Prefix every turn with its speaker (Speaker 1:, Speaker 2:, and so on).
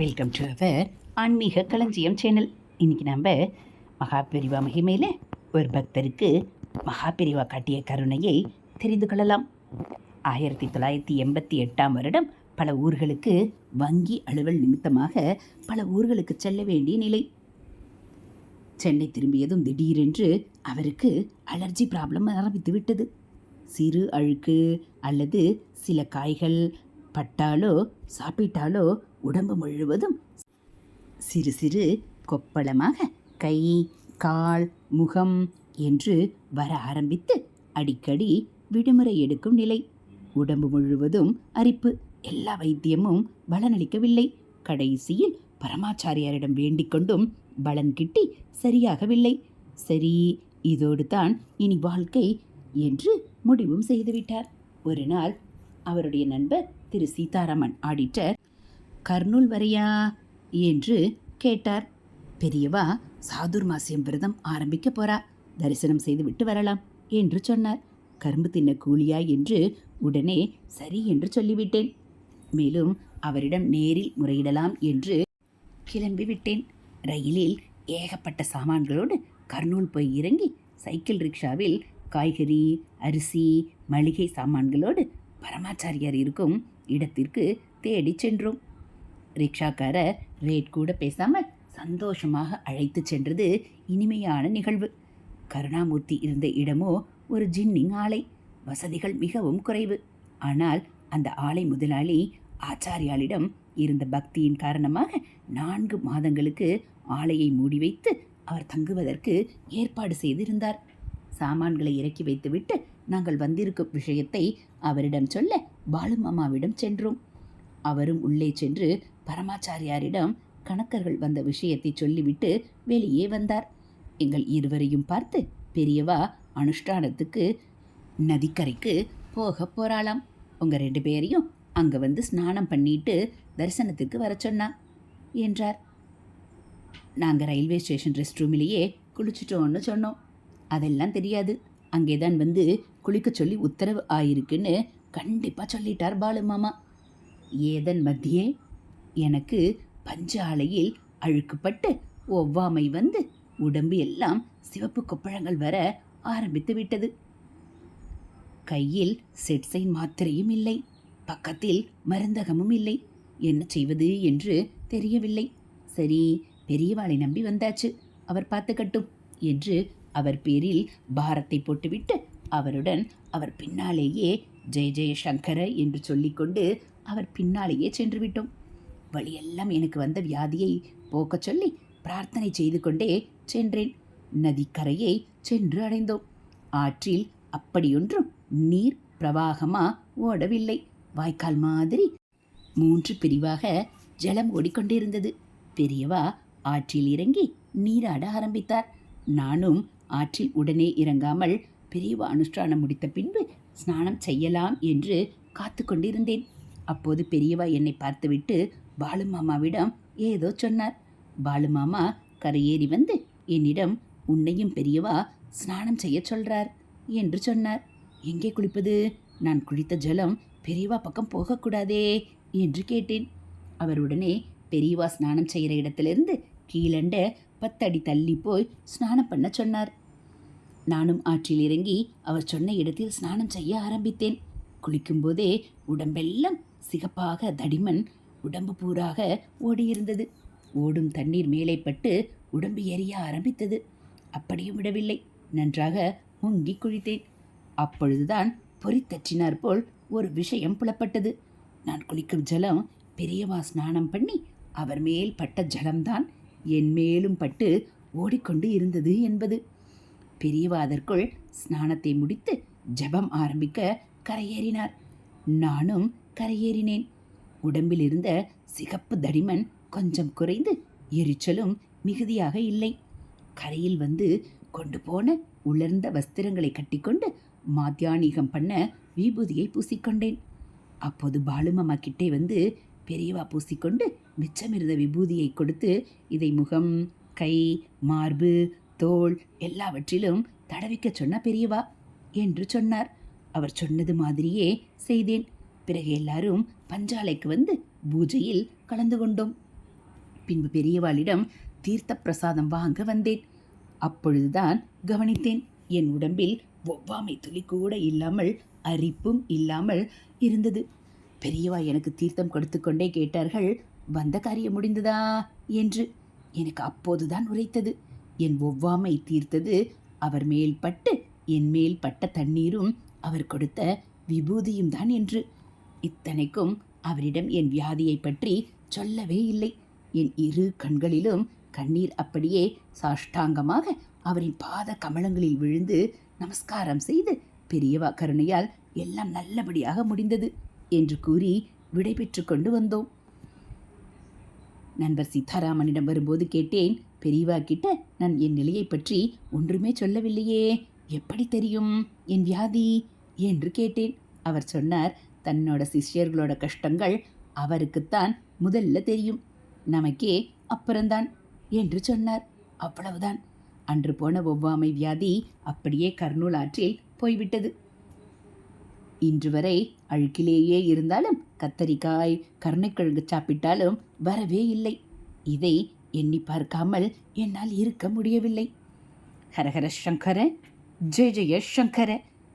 Speaker 1: Welcome to our ஆன்மீக களஞ்சியம் channel இன்றைக்கி நம்ம மகாபெரிவா மகிமையில் ஒரு பக்தருக்கு மகாபெரிவா காட்டிய கருணையை தெரிந்து கொள்ளலாம். ஆயிரத்தி தொள்ளாயிரத்தி எண்பத்தி எட்டாம் வருடம் பல ஊர்களுக்கு வங்கி அலுவல் நிமித்தமாக பல ஊர்களுக்கு செல்ல வேண்டிய நிலை. சென்னை திரும்பியதும் திடீரென்று அவருக்கு அலர்ஜி ப்ராப்ளம் ஆரம்பித்து விட்டது. சிறு அழுக்கு அல்லது சில காய்கள் பட்டாலோ சாப்பிட்டாலோ உடம்பு முழுவதும் சிறு சிறு கொப்பளமாக கை கால் முகம் என்று வர ஆரம்பித்து அடிக்கடி விடுமுறை எடுக்கும் நிலை. உடம்பு முழுவதும் அரிப்பு. எல்லா வைத்தியமும் பலனளிக்கவில்லை. கடைசியில் பரமாச்சாரியாரிடம் வேண்டிக் கொண்டும் பலன் கிட்டி சரியாகவில்லை. சரி இதோடு தான் இனி வாழ்க்கை என்று முடிவும் செய்துவிட்டார் ஒரு நாள் அவருடைய நண்பர் திரு சீதாராமன் ஆடிட்டர் கர்னூல் வரையா? என்று கேட்டார். பெரியவா சாதுர் மாசியம் விரதம் ஆரம்பிக்க போறா. தரிசனம் செய்து விட்டு வரலாம் என்று சொன்னார். கரும்பு தின்ன கூலியா என்று உடனே சரி என்று சொல்லிவிட்டேன். மேலும் அவரிடம் நேரில் முறையிடலாம் என்று கிளம்பி விட்டேன். ரயிலில் ஏகப்பட்ட சாமான்களோடு கர்னூல் போய் இறங்கி சைக்கிள் ரிக்ஷாவில் காய்கறி அரிசி மளிகை சாமான்களோடு பரமாச்சாரியார் இருக்கும் இடத்திற்கு தேடி சென்றோம். ரிக்ஷாக்காரர் ரேட் கூட பேசாமல் சந்தோஷமாக அழைத்து சென்றது இனிமையான நிகழ்வு. கருணாமூர்த்தி இருந்த இடமோ ஒரு ஜின்னிங் ஆலை. வசதிகள் மிகவும் குறைவு. ஆனால் அந்த ஆலை முதலாளி ஆச்சாரியாளிடம் இருந்த பக்தியின் காரணமாக நான்கு மாதங்களுக்கு ஆலையை மூடி வைத்து அவர் தங்குவதற்கு ஏற்பாடு செய்திருந்தார். சாமான்களை இறக்கி வைத்துவிட்டு நாங்கள் வந்திருக்கும் விஷயத்தை அவரிடம் சொல்ல பாலுமாமாவிடம் சென்றோம். அவரும் உள்ளே சென்று பரமாச்சாரியாரிடம் கணக்கர்கள் வந்த விஷயத்தை சொல்லிவிட்டு வெளியே வந்தார். எங்கள் இருவரையும் பார்த்து பெரியவா அனுஷ்டானத்துக்கு நதிக்கரைக்கு போக போறாளாம். உங்கள் ரெண்டு பேரையும் அங்கே வந்து ஸ்நானம் பண்ணிட்டு தரிசனத்துக்கு வர சொன்னா என்றார். நாங்கள் ரயில்வே ஸ்டேஷன் ரெஸ்ட் ரூமிலேயே குளிச்சிட்டோன்னு சொன்னோம். அதெல்லாம் தெரியாது. அங்கே தான் வந்து குளிக்க சொல்லி உத்தரவு ஆயிருக்குன்னு கண்டிப்பாக சொல்லிட்டார் பாலு மாமா. ஏதன் மத்தியே எனக்கு பஞ்சாலையில் அழுக்குப்பட்டு ஒவ்வாமை வந்து உடம்பு எல்லாம் சிவப்பு கொப்பளங்கள் வர ஆரம்பித்து விட்டது. கையில் செட்சைன் மாத்திரையும் இல்லை. பக்கத்தில் மருந்தகமும் இல்லை. என்ன செய்வது என்று தெரியவில்லை. சரி பெரியவாளை நம்பி வந்தாச்சு. அவர் பார்த்துக்கட்டும் என்று அவர் பேரில் பாரத்தை போட்டுவிட்டு அவருடன் அவர் பின்னாலேயே ஜெய ஜெய சங்கர என்று சொல்லிக்கொண்டு அவர் பின்னாலேயே சென்று விட்டோம். வழியெல்லாம் எனக்கு வந்த வியாதியை போக்கச் சொல்லி பிரார்த்தனை செய்து கொண்டே சென்றேன். நதிக்கரையை சென்று அடைந்தோம். ஆற்றில் அப்படியொன்றும் நீர் பிரவாகமா ஓடவில்லை. வாய்க்கால் மாதிரி மூன்று பிரிவாக ஜலம் ஓடிக்கொண்டிருந்தது. பெரியவா ஆற்றில் இறங்கி நீராட ஆரம்பித்தார். நானும் ஆற்றில் உடனே இறங்காமல் பெரியவா அனுஷ்டானம் முடித்த பின்பு ஸ்நானம் செய்யலாம் என்று காத்து கொண்டிருந்தேன் அப்போது பெரியவா என்னை பார்த்துவிட்டு பாலுமாமாவிடம் ஏதோ சொன்னார். பாலுமாமா கரையேறி வந்து என்னிடம் உன்னையும் பெரியவா ஸ்நானம் செய்ய சொல்றார் என்று சொன்னார். எங்கே குளிப்பது? நான் குளித்த ஜலம் பெரியவா பக்கம் போகக்கூடாதே என்று கேட்டேன். அவர் உடனே பெரியவா ஸ்நானம் செய்கிற இடத்திலிருந்து கீழண்ட பத்தடி தள்ளி போய் ஸ்நானம் பண்ண சொன்னார். நானும் ஆற்றில் இறங்கி அவர் சொன்ன இடத்தில் ஸ்நானம் செய்ய ஆரம்பித்தேன். குளிக்கும்போதே உடம்பெல்லாம் சிகப்பாக தடிமன் உடம்பு பூராக ஓடியிருந்தது. ஓடும் தண்ணீர் மேலே பட்டு உடம்பு எரிய ஆரம்பித்தது. அப்படியும் விடவில்லை. நன்றாக முங்கி குளித்தேன் அப்பொழுதுதான் பொறித்தற்றினார் போல் ஒரு விஷயம் புலப்பட்டது. நான் குளிக்கும் ஜலம் பெரியவா ஸ்நானம் பண்ணி அவர் மேல் பட்ட ஜலம்தான் என் மேலும் பட்டு ஓடிக்கொண்டு இருந்தது என்பது. பெரியவா அதற்குள் ஸ்நானத்தை முடித்து ஜெபம் ஆரம்பிக்க கரையேறினார். நானும் கரையேறினேன். உடம்பில் இருந்த சிகப்பு தடிமன் கொஞ்சம் குறைந்து எரிச்சலும் மிகுதியாக இல்லை. கரையில் வந்து கொண்டு போன உலர்ந்த வஸ்திரங்களை கட்டிக்கொண்டு மாத்தியானிகம் பண்ண விபூதியை பூசிக்கொண்டேன். அப்போது பாலுமாமா கிட்டே வந்து பெரியவா பூசிக்கொண்டு மிச்சமிருந்த விபூதியை கொடுத்து இதை முகம் கை மார்பு தோல் எல்லாவற்றிலும் தடவிக்க சொன்ன பெரியவா என்று சொன்னார். அவர் சொன்னது மாதிரியே செய்தேன். பிறகு எல்லாரும் பஞ்சாலைக்கு வந்து பூஜையில் கலந்து கொண்டோம். பின்பு பெரியவாளிடம் தீர்த்த பிரசாதம் வாங்க வந்தேன். அப்பொழுதுதான் கவனித்தேன். என் உடம்பில் ஒவ்வாமை துளி கூட இல்லாமல் அரிப்பும் இல்லாமல் இருந்தது. பெரியவா எனக்கு தீர்த்தம் கொடுத்து கொண்டே கேட்டார்கள் வந்த காரியம் முடிந்ததா? என்று. எனக்கு அப்போதுதான் உரைத்தது. என் ஒவ்வாமை தீர்த்தது. அவர் மேல் பட்டு என் மேல் பட்ட தண்ணீரும் அவர் கொடுத்த விபூதியும் தான் என்று. இத்தனைக்கும் அவரிடம் என் வியாதியை பற்றி சொல்லவே இல்லை. என் இரு கண்களிலும் கண்ணீர் அப்படியே சாஷ்டாங்கமாக அவரின் பாத கமலங்களில் விழுந்து நமஸ்காரம் செய்து பெரியவா கருணையால் எல்லாம் நல்லபடியாக முடிந்தது என்று கூறி விடைபெற்று கொண்டு வந்தோம். நண்பர் சீதாராமனிடம் வரும்போது கேட்டேன் பெரியவா கிட்ட நான் என் நிலையை பற்றி ஒன்றுமே சொல்லவில்லையே. எப்படி தெரியும் என் வியாதி? என்று கேட்டேன். அவர் சொன்னார் தன்னோட சிஷ்யர்களோட கஷ்டங்கள் அவருக்குத்தான் முதல்ல தெரியும். நமக்கே அப்புறம்தான் என்று சொன்னார். அவ்வளவுதான். அன்று போன ஒவ்வாமை வியாதி அப்படியே கர்னூல் ஆற்றில் போய்விட்டது. இன்று வரை அழுக்கிலேயே இருந்தாலும் கத்தரிக்காய் கருணைக்கிழங்கு சாப்பிட்டாலும் வரவே இல்லை. இதை எண்ணி பார்க்காமல் என்னால் இருக்க முடியவில்லை. ஹரஹர சங்கர ஜெய ஜெய சங்கர.